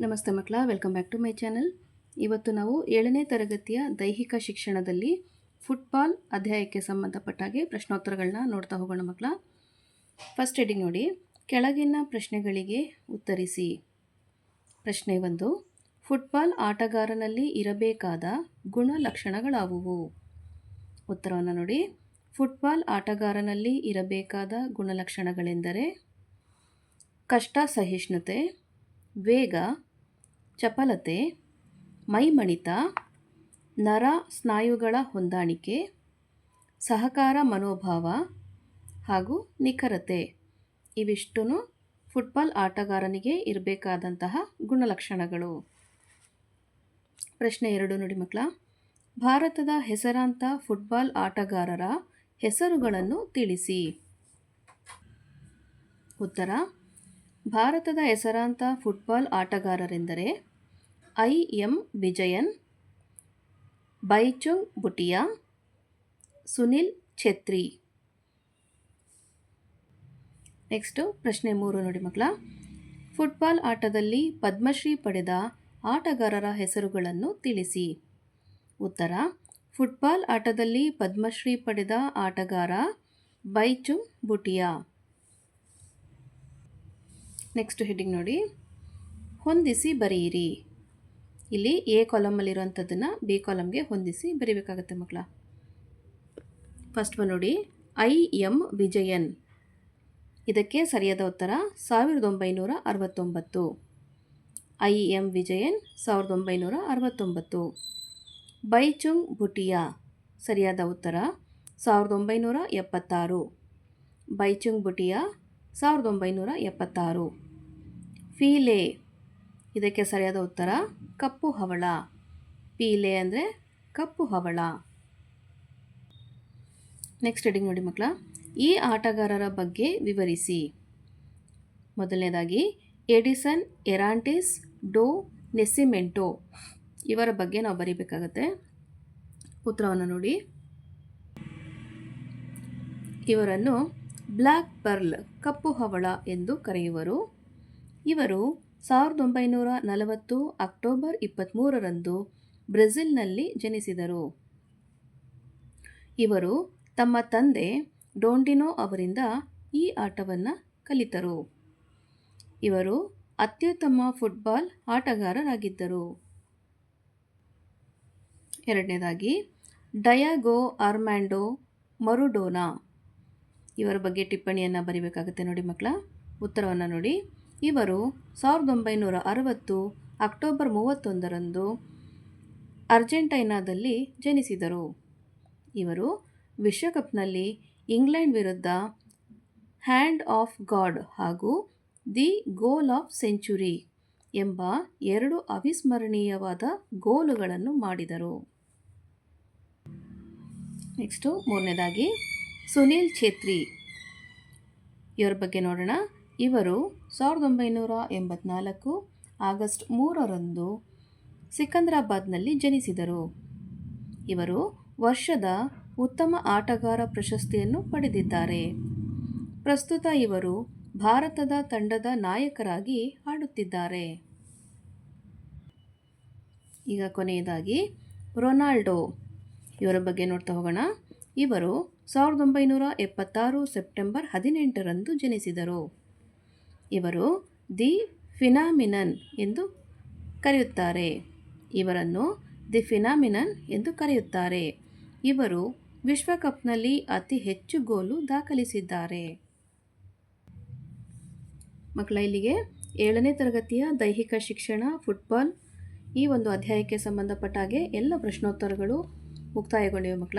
ನಮಸ್ತೆ ಮಕ್ಕಳ welcome back to my channel ಇವತ್ತು ನಾವು ಏಳನೇ ತರಗತಿಯ ದೈಹಿಕ ಶಿಕ್ಷಣದಲ್ಲಿ ಫುಟ್ಬಾಲ್ ಅಧ್ಯಾಯಕ್ಕೆ ಸಂಬಂಧಪಟ್ಟ ಹಾಗೆ ಪ್ರಶ್ನೋತ್ತರಗಳನ್ನ ನೋಡ್ತಾ ಹೋಗೋಣ ಮಕ್ಕಳ. ಫಸ್ಟ್ ಹೆಡಿಂಗ್ ನೋಡಿ, ಕೆಳಗಿನ ಪ್ರಶ್ನೆಗಳಿಗೆ ಉತ್ತರಿಸಿ. ಪ್ರಶ್ನೆ ಒಂದು ಫುಟ್ಬಾಲ್ ಆಟಗಾರನಲ್ಲಿ ಇರಬೇಕಾದ ಗುಣಲಕ್ಷಣಗಳಾವುವು? ಉತ್ತರವನ್ನು ನೋಡಿ ಫುಟ್ಬಾಲ್ ಆಟಗಾರನಲ್ಲಿ ಇರಬೇಕಾದ ಗುಣಲಕ್ಷಣಗಳೆಂದರೆ ಕಷ್ಟ, ಸಹಿಷ್ಣುತೆ ವೇಗ, ಚಪಲತೆ, ಮೈಮಣಿತ, ನರ ಸ್ನಾಯುಗಳ ಹೊಂದಾಣಿಕೆ, ಸಹಕಾರ ಮನೋಭಾವ ಹಾಗೂ ನಿಖರತೆ. ಇವಿಷ್ಟು ಫುಟ್ಬಾಲ್ ಆಟಗಾರನಿಗೆ ಇರಬೇಕಾದಂತಹ ಗುಣಲಕ್ಷಣಗಳು. ಪ್ರಶ್ನೆ ಎರಡು ನೋಡಿ ಮಕ್ಕಳ. ಭಾರತದ ಹೆಸರಾಂತ ಫುಟ್ಬಾಲ್ ಆಟಗಾರರ ಹೆಸರುಗಳನ್ನು ತಿಳಿಸಿ. ಉತ್ತರ ಭಾರತದ ಹೆಸರಾಂತ football ಆಟಗಾರರೆಂದರೆ I M Vijayan Bhaichung Bhutia Sunil Chhetri. Next ಪ್ರಶ್ನೆ ಮೂರು ನೋಡಿ ಮಕ್ಕಳ. ಫುಟ್ಬಾಲ್ ಆಟದಲ್ಲಿ ಪದ್ಮಶ್ರೀ ಪಡೆದ ಆಟಗಾರರ ಹೆಸರುಗಳನ್ನು ತಿಳಿಸಿ. ಉತ್ತರ, ಫುಟ್ಬಾಲ್ ಆಟದಲ್ಲಿ ಪದ್ಮಶ್ರೀ ಪಡೆದ ಆಟಗಾರ ಬೈಚುಂಗ್ ಬುಟಿಯಾ ನೆಕ್ಸ್ಟ್ ಹೆಡ್ಡಿಂಗ್ ನೋಡಿ. ಹೊಂದಿಸಿ ಬರೆಯಿರಿ. ಇಲ್ಲಿ ಎ ಕಾಲಮಲ್ಲಿರುವಂಥದ್ದನ್ನು ಬಿ ಕಾಲಮ್ಗೆ ಹೊಂದಿಸಿ ಬರೀಬೇಕಾಗತ್ತೆ ಮಕ್ಕಳ. ಫಸ್ಟ್ ಒನ್ ನೋಡಿ. I M Vijayan. ಇದಕ್ಕೆ ಸರಿಯಾದ ಉತ್ತರ ಸಾವಿರದ ಒಂಬೈನೂರ ಅರವತ್ತೊಂಬತ್ತು. ಐ ಎಂ ವಿಜಯನ್ ಸಾವಿರದ ಒಂಬೈನೂರ ಅರವತ್ತೊಂಬತ್ತು. ಬೈಚುಂಗ್ ಭುಟಿಯಾ. ಸರಿಯಾದ ಉತ್ತರ ಸಾವಿರದ ಒಂಬೈನೂರ ಎಪ್ಪತ್ತಾರು. ಬೈಚುಂಗ್ ಭುಟಿಯಾ ಸಾವಿರದ ಒಂಬೈನೂರ ಎಪ್ಪತ್ತಾರು. ಪೀಲೆ ಇದಕ್ಕೆ ಸರಿಯಾದ ಉತ್ತರ, ಕಪ್ಪು ಹವಳ. ಪೀಲೆ ಅಂದರೆ ಕಪ್ಪು ಹವಳ. ನೆಕ್ಸ್ಟ್ ಹೆಡಿಂಗ್ ನೋಡಿ ಮಕ್ಕಳ. ಈ ಆಟಗಾರರ ಬಗ್ಗೆ ವಿವರಿಸಿ. ಮೊದಲನೇದಾಗಿ, ಎಡಿಸನ್, ಎರಾಂಟಿಸ್, ಡೋ, ನೆಸಿಮೆಂಟೋ. ಇವರ ಬಗ್ಗೆ ನಾವು ಬರೀಬೇಕಾಗತ್ತೆ. ಉತ್ತರವನ್ನು ನೋಡಿ. ಇವರನ್ನು ಬ್ಲ್ಯಾಕ್ ಪರ್ಲ್ ಕಪ್ಪು ಹವಳ ಎಂದು ಕರೆಯುವರು. ಇವರು ಸಾವಿರದ ಒಂಬೈನೂರ ನಲವತ್ತು ಅಕ್ಟೋಬರ್ ಇಪ್ಪತ್ತ್ಮೂರರಂದು ಬ್ರೆಜಿಲ್ನಲ್ಲಿ ಜನಿಸಿದರು. ಇವರು ತಮ್ಮ ತಂದೆ ಡೋಂಡಿನೋ ಅವರಿಂದ ಈ ಆಟವನ್ನು ಕಲಿತರು. ಇವರು ಅತ್ಯುತ್ತಮ ಫುಟ್ಬಾಲ್ ಆಟಗಾರರಾಗಿದ್ದರು. ಎರಡನೇದಾಗಿ, ಡಯಾಗೋ ಆರ್ಮ್ಯಾಂಡೋ ಮರುಡೋನಾ ಇವರ ಬಗ್ಗೆ ಟಿಪ್ಪಣಿಯನ್ನು ಬರಿಬೇಕಾಗುತ್ತೆ ನೋಡಿ ಮಕ್ಕಳ. ಉತ್ತರವನ್ನು ನೋಡಿ. ಇವರು ಸಾವಿರದ ಒಂಬೈನೂರ ಅರವತ್ತು ಅಕ್ಟೋಬರ್ ಮೂವತ್ತೊಂದರಂದು ಅರ್ಜೆಂಟೈನಾದಲ್ಲಿ ಜನಿಸಿದರು. ಇವರು ವಿಶ್ವಕಪ್ನಲ್ಲಿ ಇಂಗ್ಲೆಂಡ್ ವಿರುದ್ಧ ಹ್ಯಾಂಡ್ ಆಫ್ ಗಾಡ್ ಹಾಗೂ ದಿ ಗೋಲ್ ಆಫ್ ಸೆಂಚುರಿ ಎಂಬ ಎರಡು ಅವಿಸ್ಮರಣೀಯವಾದ ಗೋಲುಗಳನ್ನು ಮಾಡಿದರು. ನೆಕ್ಸ್ಟು ಮೂರನೇದಾಗಿ ಸುನೀಲ್ ಛೇತ್ರಿ. ಇವರ ಬಗ್ಗೆ ನೋಡೋಣ. ಇವರು ಸಾವಿರದ ಒಂಬೈನೂರ ಎಂಬತ್ನಾಲ್ಕು ಆಗಸ್ಟ್ ಮೂರರಂದು ಸಿಕಂದ್ರಾಬಾದ್ನಲ್ಲಿ ಜನಿಸಿದರು. ಇವರು ವರ್ಷದ ಉತ್ತಮ ಆಟಗಾರ ಪ್ರಶಸ್ತಿಯನ್ನು ಪಡೆದಿದ್ದಾರೆ. ಪ್ರಸ್ತುತ ಇವರು ಭಾರತದ ತಂಡದ ನಾಯಕರಾಗಿ ಆಡುತ್ತಿದ್ದಾರೆ. ಈಗ ಕೊನೆಯದಾಗಿ ರೊನಾಲ್ಡೋ. ಇವರ ಬಗ್ಗೆ ನೋಡ್ತಾ ಹೋಗೋಣ. ಇವರು ಸಾವಿರದ ಒಂಬೈನೂರ ಎಪ್ಪತ್ತಾರು ಸೆಪ್ಟೆಂಬರ್ ಹದಿನೆಂಟರಂದು ಜನಿಸಿದರು. ಇವರು ದಿ ಫಿನಾಮಿನನ್ ಎಂದು ಕರೆಯುತ್ತಾರೆ. ಇವರನ್ನು ದಿ ಫಿನಾಮಿನನ್ ಎಂದು ಕರೆಯುತ್ತಾರೆ. ಇವರು ವಿಶ್ವಕಪ್ನಲ್ಲಿ ಅತಿ ಹೆಚ್ಚು ಗೋಲು ದಾಖಲಿಸಿದ್ದಾರೆ. ಮಕ್ಕಳ, ಇಲ್ಲಿಗೆ ಏಳನೇ ತರಗತಿಯ ದೈಹಿಕ ಶಿಕ್ಷಣ, ಫುಟ್ಬಾಲ್ ಈ ಒಂದು ಅಧ್ಯಾಯಕ್ಕೆ ಸಂಬಂಧಪಟ್ಟ ಹಾಗೆ ಎಲ್ಲ ಪ್ರಶ್ನೋತ್ತರಗಳು ಮುಕ್ತಾಯಗೊಂಡಿವೆ ಮಕ್ಕಳ.